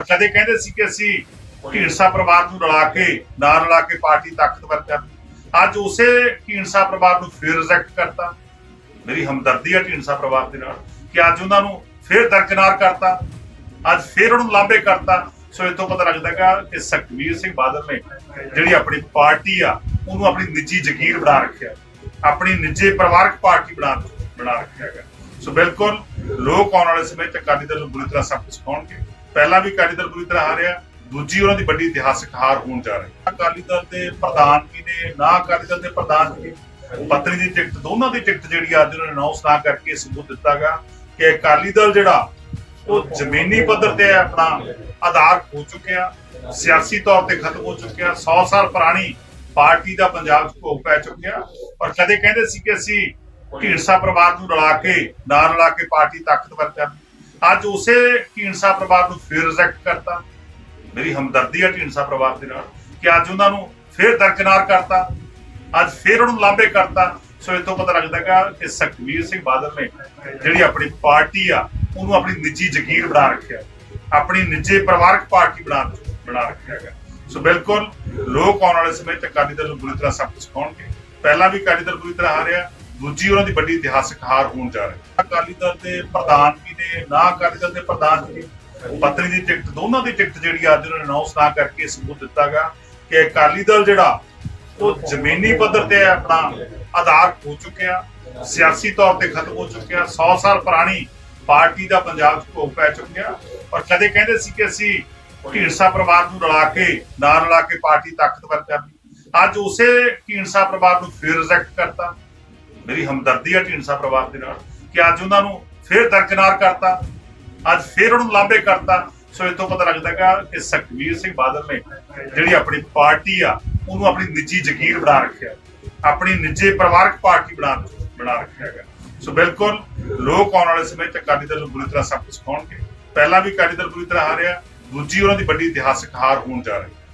ਕਦੇ ਕਹਿੰਦੇ ਸੀ ਕਿ ਅਸੀਂ ਢੀਂਡਸਾ ਪਰਿਵਾਰ ਨੂੰ ਰਲਾ ਕੇ ਨਾਲ ਰਲਾ ਕੇ ਪਾਰਟੀ ਤਾਕਤਵਰ ਕਰ ਅੱਜ ਉਸੇ ਢੀਂਡਸਾ ਪਰਿਵਾਰ ਨੂੰ ਫਿਰ ਰਿਜੈਕਟ ਕਰਤਾ। ਮੇਰੀ ਹਮਦਰਦੀ ਹੈ ਢੀਂਡਸਾ ਪਰਿਵਾਰ ਦੇ ਨਾਲ ਕਿ ਅੱਜ ਉਹਨਾਂ ਨੂੰ ਫਿਰ ਦਰਕਨਾਰ ਕਰਤਾ। ਅੱਜ ਫਿਰ ਉਹਨੂੰ ਲਾਂਬੇ ਕਰਤਾ। ਸੋ ਇਹ ਪਤਾ ਲੱਗਦਾ ਹੈਗਾ ਕਿ ਸੁਖਬੀਰ ਸਿੰਘ ਬਾਦਲ ਨੇ ਜਿਹੜੀ ਆਪਣੀ ਪਾਰਟੀ ਆ, ਉਹਨੂੰ ਆਪਣੀ ਨਿੱਜੀ ਜ਼ਗੀਰ ਬਣਾ ਰੱਖਿਆ। ਆਪਣੀ ਨਿੱਜੀ ਪਰਿਵਾਰਕ ਪਾਰਟੀ ਬਣਾ ਬਣਾ ਰੱਖਿਆ ਹੈਗਾ ਸੋ ਬਿਲਕੁਲ ਲੋਕ ਆਉਣ ਵਾਲੇ ਸਮੇਂ 'ਚ ਅਕਾਲੀ ਦਲ ਨੂੰ ਬੁਰੀ ਤਰ੍ਹਾਂ ਸਭ ਸਬਕ ਸਿਖਾਉਣਗੇ। ਪਹਿਲਾਂ ਵੀ ਅਕਾਲੀ ਦਲ ਬੁਰੀ ਤਰ੍ਹਾਂ ਹਾਰਿਆ, ਦੂਜੀ ਉਹਨਾਂ ਦੀ ਵੱਡੀ ਇਤਿਹਾਸਕ ਹਾਰ ਹੋਣ ਜਾ ਰਹੀ ਹੈ। ਅਕਾਲੀ ਦਲ ਦੇ ਪ੍ਰਧਾਨ ਵੀ ਨੇ, ਨਾ ਅਕਾਲੀ ਦਲ ਦੇ ਪ੍ਰਧਾਨ ਵੀ ਪਤਨੀ ਦੀ ਟਿਕਟ, ਦੋਨਾਂ ਦੀ ਟਿਕਟ ਜਿਹੜੀ ਅੱਜ ਉਹਨਾਂ ਨੇ ਅਨਾਉਂਸ ਨਾ ਕਰਕੇ ਸਬੂਤ ਦਿੱਤਾ ਗਿਆ ਕਿ ਅਕਾਲੀ ਦਲ ਜਿਹੜਾ, ਉਹ ਜ਼ਮੀਨੀ ਪੱਧਰ ਤੇ ਆਪਣਾ ਆਧਾਰ ਹੋ ਚੁੱਕਿਆ, ਸਿਆਸੀ ਤੌਰ ਤੇ ਖਤਮ ਹੋ ਚੁੱਕਿਆ 100 ਸਾਲ ਪੁਰਾਣੀ ਪਾਰਟੀ ਦਾ ਪੰਜਾਬ 'ਚ ਭੋਗ ਪੈ ਚੁੱਕਿਆ ਔਰ ਕਦੇ ਕਹਿੰਦੇ ਸੀ ਕਿ ਅਸੀਂ ਢੀਂਡਸਾ ਪਰਿਵਾਰ ਨੂੰ ਰਲਾ ਕੇ ਨਾਲ ਰਲਾ ਕੇ ਪਾਰਟੀ ਤਾਕਤਵਰ ਕਰ ਅੱਜ ਉਸੇ ਢੀਂਡਸਾ ਪਰਿਵਾਰ ਨੂੰ ਫਿਰ ਰਿਜੈਕਟ ਕਰਤਾ। ਮੇਰੀ ਹਮਦਰਦੀ ਹੈ ਢੀਂਡਸਾ ਪਰਿਵਾਰ ਦੇ ਨਾਲ ਕਿ ਅੱਜ ਉਹਨਾਂ ਨੂੰ ਫਿਰ ਦਰਕਨਾਰ ਕਰਤਾ। ਅੱਜ ਫਿਰ ਉਹਨੂੰ ਲਾਂਬੇ ਕਰਤਾ। ਸੋ ਇਹ ਪਤਾ ਲੱਗਦਾ ਕਿ ਸੁਖਬੀਰ ਸਿੰਘ ਬਾਦਲ ਨੇ ਜਿਹੜੀ ਆਪਣੀ ਪਾਰਟੀ ਆ, ਉਹਨੂੰ ਆਪਣੀ ਨਿੱਜੀ ਜ਼ਗੀਰ ਬਣਾ ਰੱਖਿਆ। ਆਪਣੀ ਨਿੱਜੀ ਪਰਿਵਾਰਕ ਪਾਰਟੀ ਬਣਾ ਬਣਾ ਰੱਖਿਆ ਹੈਗਾ। ਸੋ ਬਿਲਕੁਲ ਲੋਕ ਆਉਣ ਵਾਲੇ ਸਮੇਂ 'ਚ ਅਕਾਲੀ ਦਲ ਨੂੰ ਬੁਰੀ ਤਰ੍ਹਾਂ ਸਭ ਸਬਕ ਸਿਖਾਉਣਗੇ। ਪਹਿਲਾਂ ਵੀ ਅਕਾਲੀ ਦਲ ਬੁਰੀ ਤਰ੍ਹਾਂ ਹਾਰਿਆ, ਦੂਜੀ ਉਹਨਾਂ ਦੀ ਵੱਡੀ ਇਤਿਹਾਸਕ ਹਾਰ ਹੋਣ ਜਾ ਰਹੀ ਹੈ। ਅਕਾਲੀ ਦਲ ਦੇ ਪ੍ਰਧਾਨ ਵੀ ਨਾ ਅਕਾਲੀ ਦਲ ਦੇ ਪ੍ਰਧਾਨ ਵੀ ਪਤਨੀ ਦੀ ਟਿਕਟ, ਦੋਨਾਂ ਦੀ ਟਿਕਟ ਜਿਹੜੀ ਅੱਜ ਉਹਨਾਂ ਨੇ ਅਨਾਉਂਸ ਨਾ ਕਰਕੇ ਸਬੂਤ ਦਿੱਤਾ ਕਿ ਅਕਾਲੀ ਦਲ ਜਿਹੜਾ, ਉਹ ਜ਼ਮੀਨੀ ਪੱਧਰ ਤੇ ਆਪਣਾ ਆਧਾਰ ਖੋ ਚੁੱਕਿਆ, ਸਿਆਸੀ ਤੌਰ ਤੇ ਖਤਮ ਹੋ ਚੁੱਕਿਆ 100 ਸਾਲ ਪੁਰਾਣੀ ਪਾਰਟੀ ਦਾ ਪੰਜਾਬ 'ਚ ਭੋਗ ਪੈ ਚੁੱਕਿਆ ਔਰ ਕਦੇ ਕਹਿੰਦੇ ਸੀ ਕਿ ਅਸੀਂ ਢੀਂਡਸਾ ਪਰਿਵਾਰ ਨੂੰ ਰਲਾ ਕੇ ਨਾਲ ਰਲਾ ਕੇ ਪਾਰਟੀ ਤਾਕਤਵਰ ਕਰਨੀ ਅੱਜ ਉਸੇ ਢੀਂਡਸਾ ਪਰਿਵਾਰ ਨੂੰ ਫਿਰ ਰਿਜੈਕਟ ਕਰਤਾ। ਮੇਰੀ ਹਮਦਰਦੀ ਹੈ ਢੀਂਡਸਾ ਪਰਿਵਾਰ ਦੇ ਨਾਲ ਕਿ ਅੱਜ ਉਹਨਾਂ ਨੂੰ ਫਿਰ ਦਰਕਨਾਰ ਕਰਤਾ। ਅੱਜ ਫਿਰ ਉਹਨੂੰ ਲਾਂਬੇ ਕਰਤਾ। ਸੋ ਇਹ ਪਤਾ ਲੱਗਦਾ ਹੈਗਾ ਕਿ ਸੁਖਬੀਰ ਸਿੰਘ ਬਾਦਲ ਨੇ ਜਿਹੜੀ ਆਪਣੀ ਪਾਰਟੀ ਆ, ਉਹਨੂੰ ਆਪਣੀ ਨਿੱਜੀ ਜ਼ਗੀਰ ਬਣਾ ਰੱਖਿਆ। ਆਪਣੀ ਨਿੱਜੀ ਪਰਿਵਾਰਕ ਪਾਰਟੀ ਬਣਾ ਬਣਾ ਰੱਖਿਆ ਹੈਗਾ ਸੋ ਬਿਲਕੁਲ ਲੋਕ ਆਉਣ ਵਾਲੇ ਸਮੇਂ 'ਚ ਅਕਾਲੀ ਦਲ ਨੂੰ ਬੁਰੀ ਤਰ੍ਹਾਂ ਸਬਕ ਸਿਖਾਉਣਗੇ। ਪਹਿਲਾਂ ਵੀ ਅਕਾਲੀ ਦਲ ਬੁਰੀ ਤਰ੍ਹਾਂ ਹਾਰਿਆ, ਦੂਜੀ ਉਹਨਾਂ ਦੀ ਵੱਡੀ ਇਤਿਹਾਸਕ ਹਾਰ ਹੋਣ ਜਾ ਰਹੀ